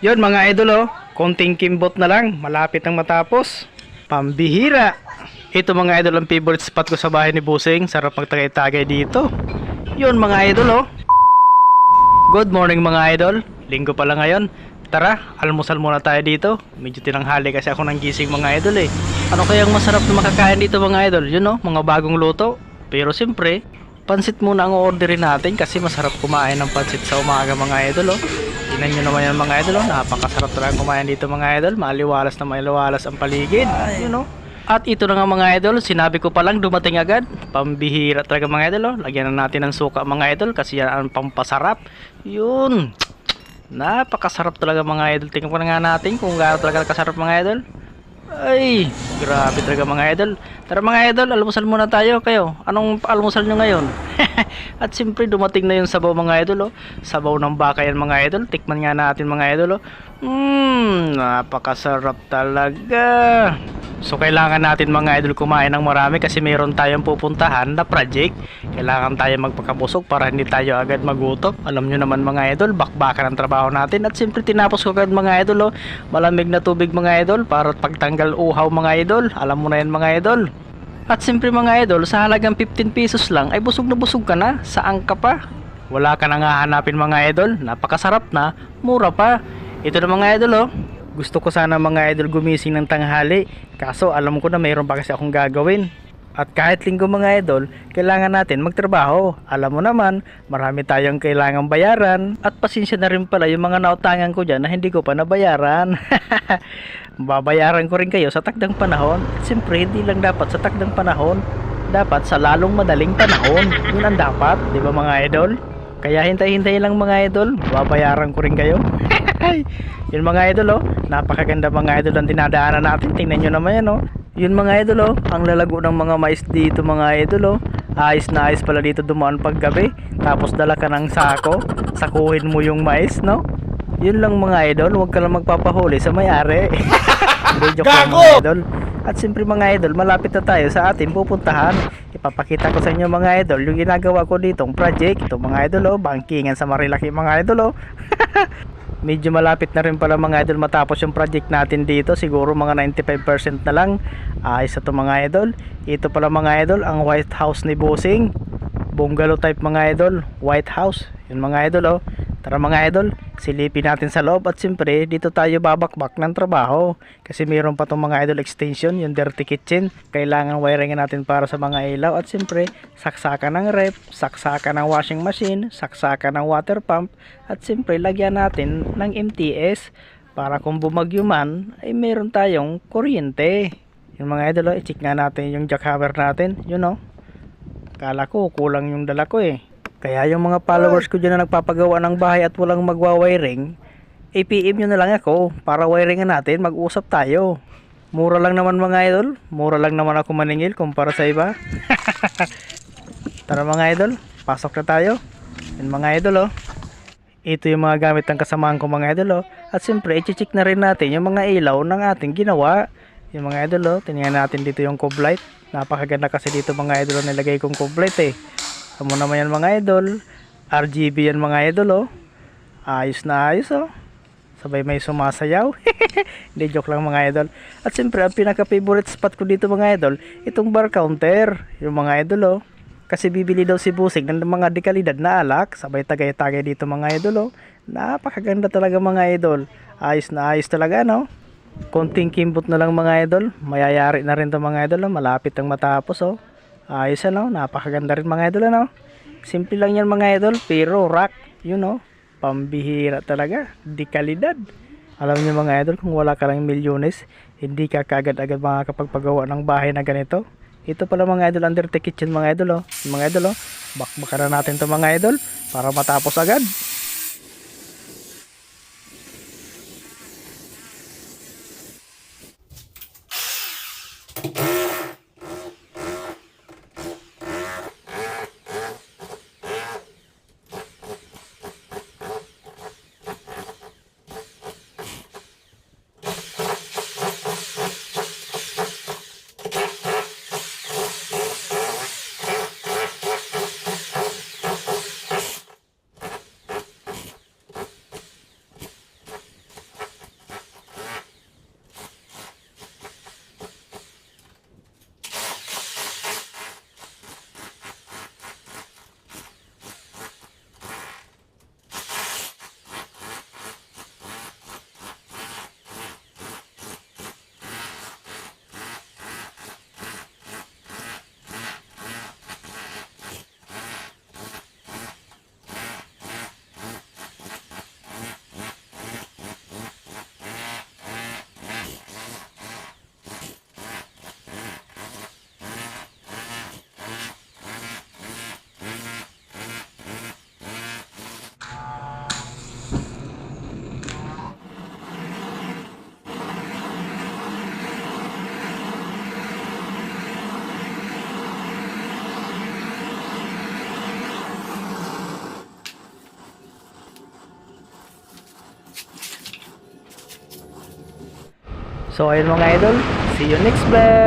Yun mga idol oh, konting kimbot na lang, malapit ang matapos. Pambihira. Ito mga idol ang favorite spot ko sa bahay ni Busing, sarap magtagay-tagay dito. Yun mga idol oh. Good morning mga idol, linggo pala ngayon. Tara, almusal muna tayo dito. Medyo tinanghali kasi ako ng gising mga idol eh. Ano kayang masarap na makakain dito mga idol? Yun oh, mga bagong luto. Pero siyempre, pansit muna ang orderin natin kasi masarap kumain ng pansit sa umaga mga idol oh. Tingnan nyo naman yan mga idol oh. Napakasarap talaga kumain dito mga idol. Maliwalas na maliwalas ang paligid. You know? At ito na nga mga idol, sinabi ko pa lang dumating agad. Pambihira talaga mga idol oh. Lagyan na natin ng suka mga idol kasi yan ang pampasarap. Yun. Napakasarap talaga mga idol. Tingnan pa na nga natin kung gaano talaga kasarap mga idol. Ay, grabe talaga mga idol. Tara mga idol, almusal muna tayo kayo. Anong almusal nyo ngayon? At siyempre dumating na yung sabaw mga idol oh. Sabaw ng baka yan mga idol. Tikman nga natin mga idol oh. Mmm, napakasarap talaga. So kailangan natin mga idol kumain ng marami kasi meron tayong pupuntahan na project. Kailangan tayo magpakabusog para hindi tayo agad magutom. Alam nyo naman mga idol, bakbakan ang trabaho natin. At siyempre tinapos ko agad mga idol oh. Malamig na tubig mga idol para pagtanggal uhaw mga idol. Alam mo na yan mga idol. At siyempre mga idol, sa halagang 15 pesos lang ay busog na busog ka na. Saan ka pa? Wala ka nang hahanapin mga idol. Napakasarap na, mura pa. Ito na mga idol oh. Gusto ko sana mga idol gumising ng tanghali. Kaso alam ko na mayroon pa kasi akong gagawin. At kahit linggo mga idol, kailangan natin magtrabaho. Alam mo naman, marami tayong kailangang bayaran. At pasensya na rin pala yung mga nautangan ko dyan na hindi ko pa nabayaran. Babayaran ko rin kayo sa takdang panahon. Siyempre, hindi lang dapat sa takdang panahon. Dapat sa lalong madaling panahon. Yun ang dapat, di ba mga idol? Kaya hintay-hintay lang mga idol, babayaran ko rin kayo. Yun mga idol oh, napakaganda mga idol ang dinadaanan natin. Tingnan nyo naman yan oh. Yun mga idol oh, ang lalago ng mga mais dito mga idol oh. Ayos na ayos pala dito dumaan paggabi. Tapos dala ka ng sako, sakuhin mo yung mais no. Yun lang mga idol, huwag ka lang magpapahuli sa may-ari. Mga idol. At siyempre mga idol, malapit na tayo sa ating pupuntahan. Ipapakita ko sa inyo mga idol yung ginagawa ko ditong project. Ito mga idol oh, bangkingan sa Marilaki mga idol oh. Medyo malapit na rin pala mga idol matapos yung project natin dito. Siguro mga 95% na lang. Ayos ito mga idol. Ito pala mga idol, ang White House ni Busing. Bungalow type mga idol, White House. Yun mga idol oh. Tara mga idol, silipin natin sa loob at siyempre dito tayo babakbak ng trabaho kasi mayroon pa tong mga idol extension, yung dirty kitchen. Kailangan wiringin natin para sa mga ilaw at siyempre saksakan ng rep, saksakan ng washing machine, saksakan ng water pump at siyempre lagyan natin ng MTS para kung bumagyo man ay meron tayong kuryente. Yung mga idol, oh, i-check nga natin yung jackhammer natin, yun oh. Kala ko kulang yung dala ko eh. Kaya yung mga followers ko dyan na nagpapagawa ng bahay at walang magwa-wiring, APM nyo na lang ako para wiringan natin, mag-usap tayo. Mura lang naman mga idol, mura lang naman ako maningil kumpara sa iba. Tara mga idol, pasok na tayo. Yan mga idol oh. Ito yung mga gamit ng kasamaan ko mga idol oh. At siyempre, i-check na rin natin yung mga ilaw ng ating ginawa. Yung mga idol oh, tingnan natin dito yung cove light. Napakaganda kasi dito mga idol oh, nilagay kong cove light eh. Tamo naman yan mga idol. RGB yan mga idol oh. Ayos na ayos oh. Sabay may sumasayaw. Hindi joke lang mga idol. At siyempre ang pinaka favorite spot ko dito mga idol, itong bar counter. Yung mga idol oh. Kasi bibili daw si Busig ng mga dekalidad na alak. Sabay tagay-tagay dito mga idol oh. Napakaganda talaga mga idol. Ayos na ayos talaga no. Konting kimbot na lang mga idol. Mayayari na rin to mga idol. oh. Malapit ang matapos oh. Ayos ano, napakaganda rin mga idol ano. Simple lang yan mga idol, pero rock, you know, pambihira talaga, di kalidad. Alam niyo mga idol, kung wala ka lang milyones, hindi ka kagad-agad makakapagpagawa ng bahay na ganito. Ito pala mga idol, under the kitchen mga idol oh. Mga idol oh, bakbakan na natin to mga idol para matapos agad. So ayun mga idol, see you next vlog!